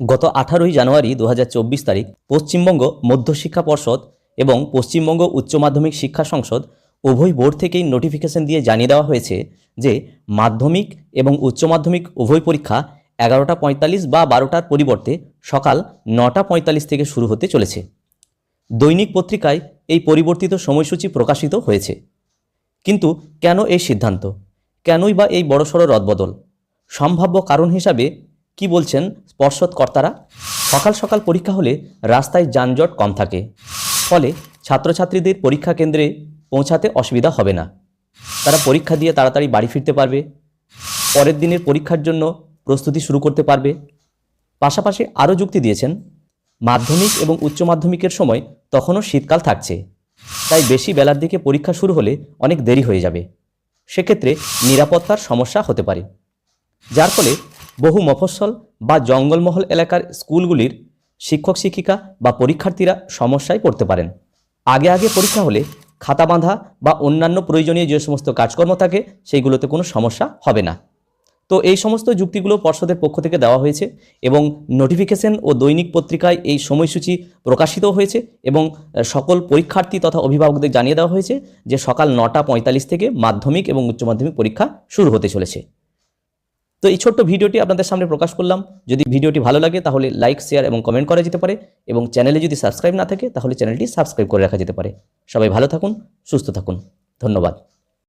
গত আঠারোই জানুয়ারি দু হাজার চব্বিশ তারিখ পশ্চিমবঙ্গ মধ্যশিক্ষা পর্ষদ এবং পশ্চিমবঙ্গ উচ্চ মাধ্যমিক শিক্ষা সংসদ উভয় বোর্ড থেকেই নোটিফিকেশন দিয়ে জানিয়ে দেওয়া হয়েছে যে মাধ্যমিক এবং উচ্চ মাধ্যমিক উভয় পরীক্ষা এগারোটা পঁয়তাল্লিশ বা বারোটার পরিবর্তে সকাল নটা পঁয়তাল্লিশ থেকে শুরু হতে চলেছে। দৈনিক পত্রিকায় এই পরিবর্তিত সময়সূচি প্রকাশিত হয়েছে। কিন্তু কেন এই সিদ্ধান্ত? কেনই বা এই বড়সড় রদবদল? সম্ভাব্য কারণ হিসাবে কি বলছেন পর্ষদ কর্তারা সকাল সকাল পরীক্ষা হলে রাস্তায় যানজট কম থাকে। ফলে ছাত্রছাত্রীদের পরীক্ষা কেন্দ্রে পৌঁছাতে অসুবিধা হবে না। তারা পরীক্ষা দিয়ে তাড়াতাড়ি বাড়ি ফিরতে পারবে। পরের দিনের পরীক্ষার জন্য প্রস্তুতি শুরু করতে পারবে। পাশাপাশি আরও যুক্তি দিয়েছেন, মাধ্যমিক এবং উচ্চ মাধ্যমিকের সময় তখনও শীতকাল থাকছে। তাই বেশি বেলার দিকে পরীক্ষা শুরু হলে অনেক দেরি হয়ে যাবে। সেক্ষেত্রে নিরাপত্তার সমস্যা হতে পারে। যার ফলে বহু মফস্বল বা জঙ্গলমহল এলাকার স্কুলগুলির শিক্ষক শিক্ষিকা বা পরীক্ষার্থীরা সমস্যায় পড়তে পারেন। আগে আগে পরীক্ষা হলে খাতা বাঁধা বা অন্যান্য প্রয়োজনীয় যে সমস্ত কাজকর্ম থাকে, সেইগুলোতে কোনো সমস্যা হবে না। তো এই সমস্ত যুক্তিগুলো পর্ষদের পক্ষ থেকে দেওয়া হয়েছে এবং নোটিফিকেশন ও দৈনিক পত্রিকায় এই সময়সূচি প্রকাশিত হয়েছে এবং সকল পরীক্ষার্থী তথা অভিভাবকদের জানিয়ে দেওয়া হয়েছে যে সকাল নটা পঁয়তাল্লিশ থেকে মাধ্যমিক এবং উচ্চ মাধ্যমিক পরীক্ষা শুরু হতে চলেছে। তো এই ছোট্ট ভিডিওটি আপনাদের সামনে প্রকাশ করলাম। যদি ভিডিওটি ভালো লাগে, তাহলে লাইক শেয়ার এবং কমেন্ট করা যেতে পারে এবং চ্যানেলে যদি সাবস্ক্রাইব না থাকে, তাহলে চ্যানেলটি সাবস্ক্রাইব করে রাখা যেতে পারে। সবাই ভালো থাকুন, সুস্থ থাকুন। ধন্যবাদ।